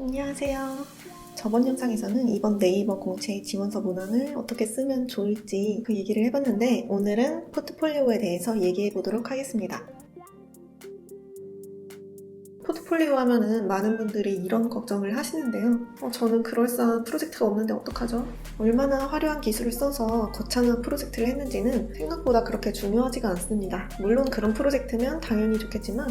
안녕하세요. 저번 영상에서는 이번 네이버 공채 지원서 문항을 어떻게 쓰면 좋을지 그 얘기를 해봤는데 오늘은 포트폴리오에 대해서 얘기해 보도록 하겠습니다. 포트폴리오 하면은 많은 분들이 이런 걱정을 하시는데요. 어, 저는 그럴싸한 프로젝트가 없는데 어떡하죠? 얼마나 화려한 기술을 써서 거창한 프로젝트를 했는지는 생각보다 그렇게 중요하지가 않습니다. 물론 그런 프로젝트면 당연히 좋겠지만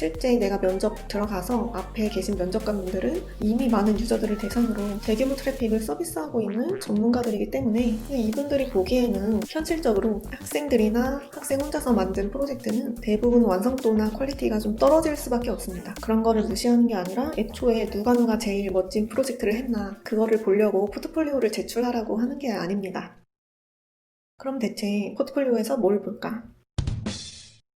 실제 내가 면접 들어가서 앞에 계신 면접관분들은 이미 많은 유저들을 대상으로 대규모 트래픽을 서비스하고 있는 전문가들이기 때문에 이분들이 보기에는 현실적으로 학생들이나 학생 혼자서 만든 프로젝트는 대부분 완성도나 퀄리티가 좀 떨어질 수밖에 없습니다. 그런 거를 무시하는 게 아니라 애초에 누가 누가 제일 멋진 프로젝트를 했나 그거를 보려고 포트폴리오를 제출하라고 하는 게 아닙니다. 그럼 대체 포트폴리오에서 뭘 볼까?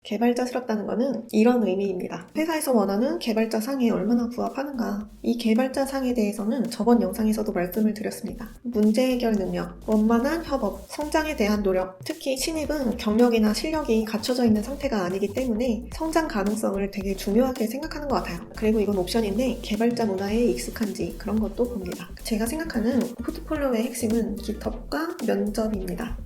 개발자스럽다는 것은 이런 의미입니다. 회사에서 원하는 개발자 상에 얼마나 부합하는가. 이 개발자 상에 대해서는 저번 영상에서도 말씀을 드렸습니다. 문제 해결 능력, 원만한 협업, 성장에 대한 노력, 특히 신입은 경력이나 실력이 갖춰져 있는 상태가 아니기 때문에 성장 가능성을 되게 중요하게 생각하는 것 같아요. 그리고 이건 옵션인데 개발자 문화에 익숙한지 그런 것도 봅니다. 제가 생각하는 포트폴리오의 핵심은 깃허브과 면접입니다.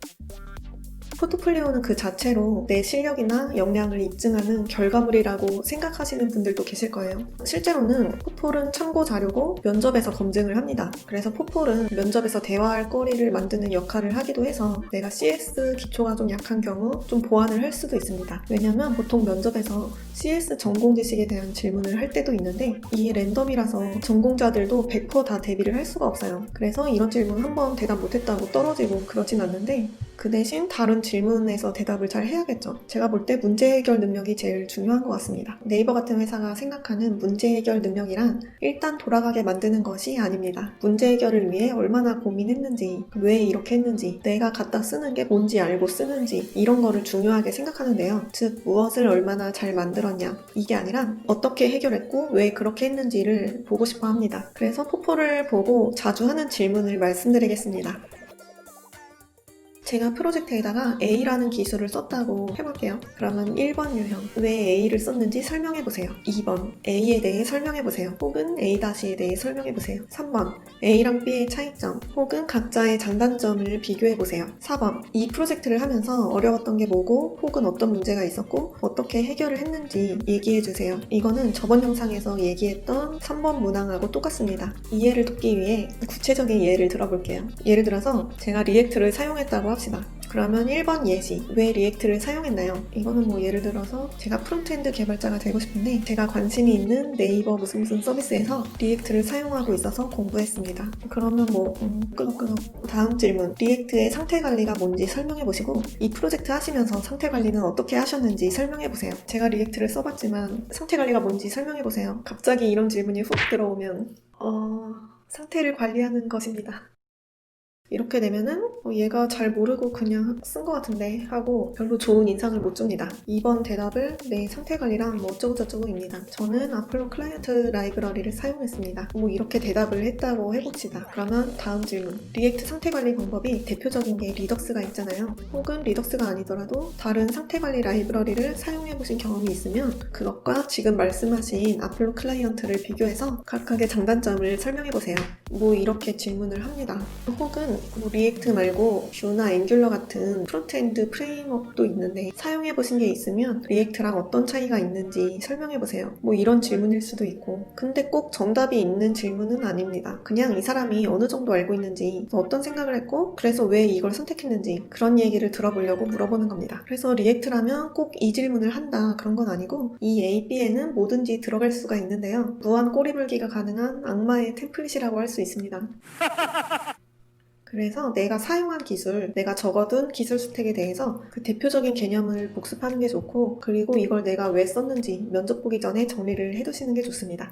포트폴리오는 그 자체로 내 실력이나 역량을 입증하는 결과물이라고 생각하시는 분들도 계실 거예요. 실제로는 포폴은 참고 자료고 면접에서 검증을 합니다. 그래서 포폴은 면접에서 대화할 거리를 만드는 역할을 하기도 해서 내가 CS 기초가 좀 약한 경우 좀 보완을 할 수도 있습니다. 왜냐면 보통 면접에서 CS 전공 지식에 대한 질문을 할 때도 있는데 이게 랜덤이라서 전공자들도 100%다 대비를 할 수가 없어요. 그래서 이런 질문 한 번 대답 못했다고 떨어지고 그러진 않는데 그 대신 다른 질문에서 대답을 잘 해야겠죠. 제가 볼 때 문제 해결 능력이 제일 중요한 것 같습니다. 네이버 같은 회사가 생각하는 문제 해결 능력이란 일단 돌아가게 만드는 것이 아닙니다. 문제 해결을 위해 얼마나 고민했는지, 왜 이렇게 했는지, 내가 갖다 쓰는 게 뭔지 알고 쓰는지 이런 거를 중요하게 생각하는데요. 즉 무엇을 얼마나 잘 만들었냐 이게 아니라 어떻게 해결했고 왜 그렇게 했는지를 보고 싶어 합니다. 그래서 포포를 보고 자주 하는 질문을 말씀드리겠습니다. 제가 프로젝트에다가 A라는 기술을 썼다고 해볼게요. 그러면 1번 유형, 왜 A를 썼는지 설명해보세요. 2번, A에 대해 설명해보세요. 혹은 A-에 대해 설명해보세요. 3번, A랑 B의 차이점, 혹은 각자의 장단점을 비교해보세요. 4번, 이 프로젝트를 하면서 어려웠던 게 뭐고, 혹은 어떤 문제가 있었고, 어떻게 해결을 했는지 얘기해주세요. 이거는 저번 영상에서 얘기했던 3번 문항하고 똑같습니다. 이해를 돕기 위해 구체적인 예를 들어볼게요. 예를 들어서 제가 리액트를 사용했다고 합시다. 그러면 1번 예시, 왜 리액트를 사용했나요? 이거는 뭐 예를 들어서 제가 프론트엔드 개발자가 되고 싶은데 제가 관심이 있는 네이버 무슨 무슨 서비스에서 리액트를 사용하고 있어서 공부했습니다. 그러면 뭐 음, 끄덕끄덕 다음 질문 리액트의 상태 관리가 뭔지 설명해 보시고 이 프로젝트 하시면서 상태 관리는 어떻게 하셨는지 설명해 보세요. 제가 리액트를 써봤지만 상태 관리가 뭔지 설명해 보세요. 갑자기 이런 질문이 훅 들어오면 어... 상태를 관리하는 것입니다. 이렇게 되면은 어, 얘가 잘 모르고 그냥 쓴 것 같은데 하고 별로 좋은 인상을 못 줍니다. 2번 대답을 내 상태 관리랑 뭐 어쩌고저쩌고입니다. 저는 아플로 클라이언트 라이브러리를 사용했습니다. 뭐 이렇게 대답을 했다고 해봅시다. 그러면 다음 질문. 리액트 상태 관리 방법이 대표적인 게 리덕스가 있잖아요. 혹은 리덕스가 아니더라도 다른 상태 관리 라이브러리를 사용해 보신 경험이 있으면 그것과 지금 말씀하신 아플로 클라이언트를 비교해서 각각의 장단점을 설명해 보세요. 뭐 이렇게 질문을 합니다. 혹은 뭐 리액트 말고 뷰나 앵귤러 같은 프론트엔드 프레임워크도 있는데 사용해 보신 게 있으면 리액트랑 어떤 차이가 있는지 설명해 보세요. 뭐 이런 질문일 수도 있고 근데 꼭 정답이 있는 질문은 아닙니다. 그냥 이 사람이 어느 정도 알고 있는지 어떤 생각을 했고 그래서 왜 이걸 선택했는지 그런 얘기를 들어보려고 물어보는 겁니다. 그래서 리액트라면 꼭 이 질문을 한다 그런 건 아니고 이 AP에는 뭐든지 들어갈 수가 있는데요. 무한 꼬리물기가 가능한 악마의 템플릿이라고 할 수 있습니다. 그래서 내가 사용한 기술, 내가 적어둔 기술 스택에 대해서 그 대표적인 개념을 복습하는 게 좋고, 그리고 이걸 내가 왜 썼는지 면접 보기 전에 정리를 해두시는 게 좋습니다.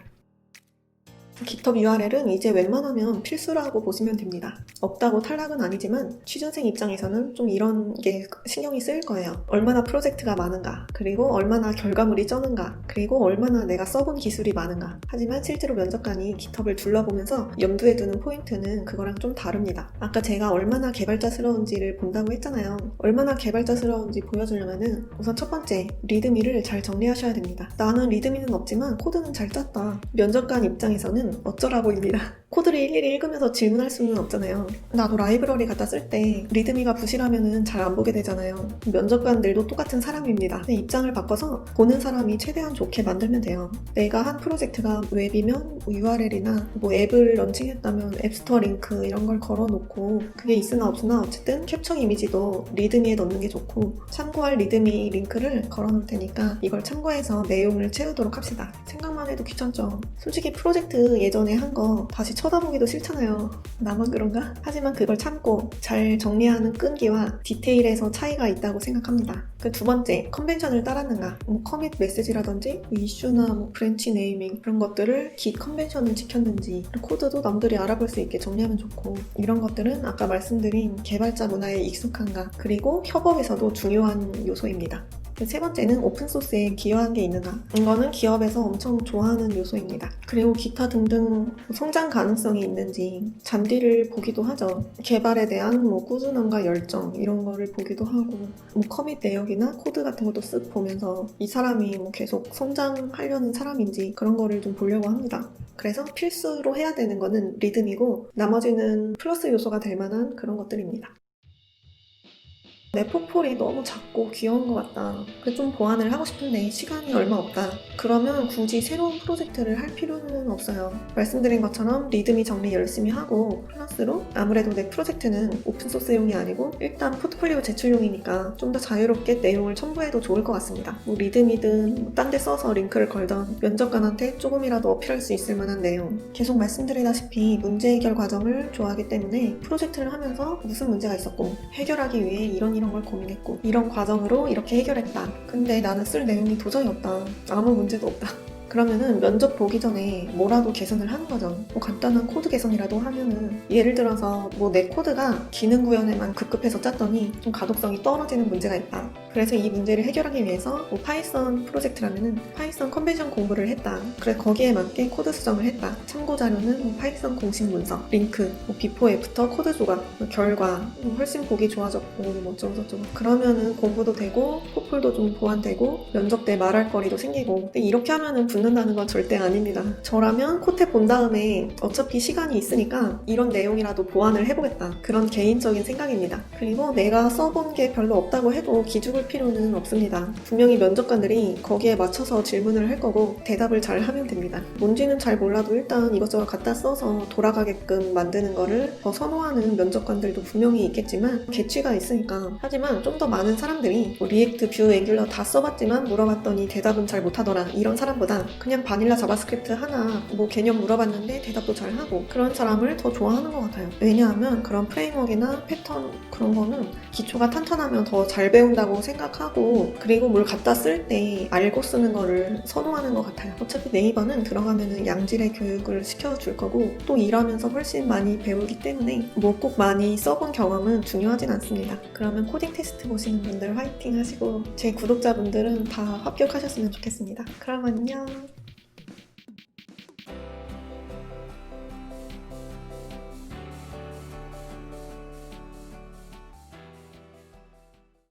GitHub URL은 이제 웬만하면 필수라고 보시면 됩니다. 없다고 탈락은 아니지만 취준생 입장에서는 좀 이런 게 신경이 쓰일 거예요. 얼마나 프로젝트가 많은가, 그리고 얼마나 결과물이 쩌는가, 그리고 얼마나 내가 써본 기술이 많은가. 하지만 실제로 면접관이 GitHub을 둘러보면서 염두에 두는 포인트는 그거랑 좀 다릅니다. 아까 제가 얼마나 개발자스러운지를 본다고 했잖아요. 얼마나 개발자스러운지 보여주려면은 우선 첫 번째, 리드미를 잘 정리하셔야 됩니다. 나는 리드미는 없지만 코드는 잘 짰다. 면접관 입장에서는 어쩌라고입니다. 코드를 일일이 읽으면서 질문할 수는 없잖아요. 나도 라이브러리 갖다 쓸 때 리드미가 부실하면은 잘 안 보게 되잖아요. 면접관들도 똑같은 사람입니다. 내 입장을 바꿔서 보는 사람이 최대한 좋게 만들면 돼요. 내가 한 프로젝트가 웹이면 뭐 URL이나 뭐 앱을 런칭했다면 앱스토어 링크 이런 걸 걸어놓고 그게 있으나 없으나 어쨌든 캡처 이미지도 리드미에 넣는 게 좋고 참고할 리드미 링크를 걸어놓을 테니까 이걸 참고해서 내용을 채우도록 합시다. 생각 만 해도 귀찮죠. 솔직히 프로젝트 예전에 한 거 다시 쳐다보기도 싫잖아요. 나만 그런가? 하지만 그걸 참고 잘 정리하는 끈기와 디테일에서 차이가 있다고 생각합니다. 그 두 번째, 컨벤션을 따랐는가? 뭐 커밋 메시지라든지 뭐 이슈나 뭐 브랜치 네이밍 그런 것들을 기 컨벤션을 지켰는지 코드도 남들이 알아볼 수 있게 정리하면 좋고 이런 것들은 아까 말씀드린 개발자 문화에 익숙한가 그리고 협업에서도 중요한 요소입니다. 그세 번째는 오픈소스에 기여한 게 있는가. 이거는 기업에서 엄청 좋아하는 요소입니다. 그리고 기타 등등 성장 가능성이 있는지 잔디를 보기도 하죠. 개발에 대한 뭐 꾸준함과 열정 이런 거를 보기도 하고 뭐 커밋 내역이나 코드 같은 것도 쓱 보면서 이 사람이 뭐 계속 성장하려는 사람인지 그런 거를 좀 보려고 합니다. 그래서 필수로 해야 되는 거는 리듬이고 나머지는 플러스 요소가 될 만한 그런 것들입니다. 내 포폴이 너무 작고 귀여운 것 같다. 그래서 좀 보완을 하고 싶은데 시간이 얼마 없다. 그러면 굳이 새로운 프로젝트를 할 필요는 없어요. 말씀드린 것처럼 리드미 정리 열심히 하고 플러스로 아무래도 내 프로젝트는 오픈소스용이 아니고 일단 포트폴리오 제출용이니까 좀 더 자유롭게 내용을 첨부해도 좋을 것 같습니다. 뭐 리드미든 딴데 써서 링크를 걸던 면접관한테 조금이라도 어필할 수 있을 만한 내용. 계속 말씀드리다시피 문제 해결 과정을 좋아하기 때문에 프로젝트를 하면서 무슨 문제가 있었고 해결하기 위해 이런 이런 걸 고민했고 이런 과정으로 이렇게 해결했다. 근데 나는 쓸 내용이 도저히 없다. 아무 문제도 없다. 그러면은 면접 보기 전에 뭐라도 개선을 하는 거죠. 뭐 간단한 코드 개선이라도 하면은 예를 들어서 뭐 내 코드가 기능 구현에만 급급해서 짰더니 좀 가독성이 떨어지는 문제가 있다. 그래서 이 문제를 해결하기 위해서 뭐 파이썬 프로젝트라면은 파이썬 컨벤션 공부를 했다. 그래 거기에 맞게 코드 수정을 했다. 참고 자료는 뭐 파이썬 공식 문서, 링크, 뭐 비포 애프터 코드 조각, 뭐 결과 뭐 훨씬 보기 좋아졌고 뭐 어쩌고 저쩌고 그러면은 공부도 되고 포폴도 좀 보완되고 면접 때 말할 거리도 생기고 근데 이렇게 하면은 붙는다는 건 절대 아닙니다. 저라면 코테 본 다음에 어차피 시간이 있으니까 이런 내용이라도 보완을 해보겠다. 그런 개인적인 생각입니다. 그리고 내가 써본 게 별로 없다고 해도 기죽을 필요는 없습니다. 분명히 면접관들이 거기에 맞춰서 질문을 할 거고 대답을 잘 하면 됩니다. 뭔지는 잘 몰라도 일단 이것저것 갖다 써서 돌아가게끔 만드는 거를 더 선호하는 면접관들도 분명히 있겠지만 개취가 있으니까 하지만 좀 더 많은 사람들이 뭐 리액트, 뷰, 앵귤러 다 써봤지만 물어봤더니 대답은 잘 못하더라 이런 사람보다 그냥 바닐라 자바스크립트 하나 뭐 개념 물어봤는데 대답도 잘 하고 그런 사람을 더 좋아하는 것 같아요. 왜냐하면 그런 프레임워크나 패턴 그런 거는 기초가 탄탄하면 더 잘 배운다고 생각하고 그리고 뭘 갖다 쓸 때 알고 쓰는 거를 선호하는 것 같아요. 어차피 네이버는 들어가면은 양질의 교육을 시켜줄 거고 또 일하면서 훨씬 많이 배우기 때문에 뭐 꼭 많이 써본 경험은 중요하진 않습니다. 그러면 코딩 테스트 보시는 분들 화이팅 하시고 제 구독자분들은 다 합격하셨으면 좋겠습니다. 그럼 안녕.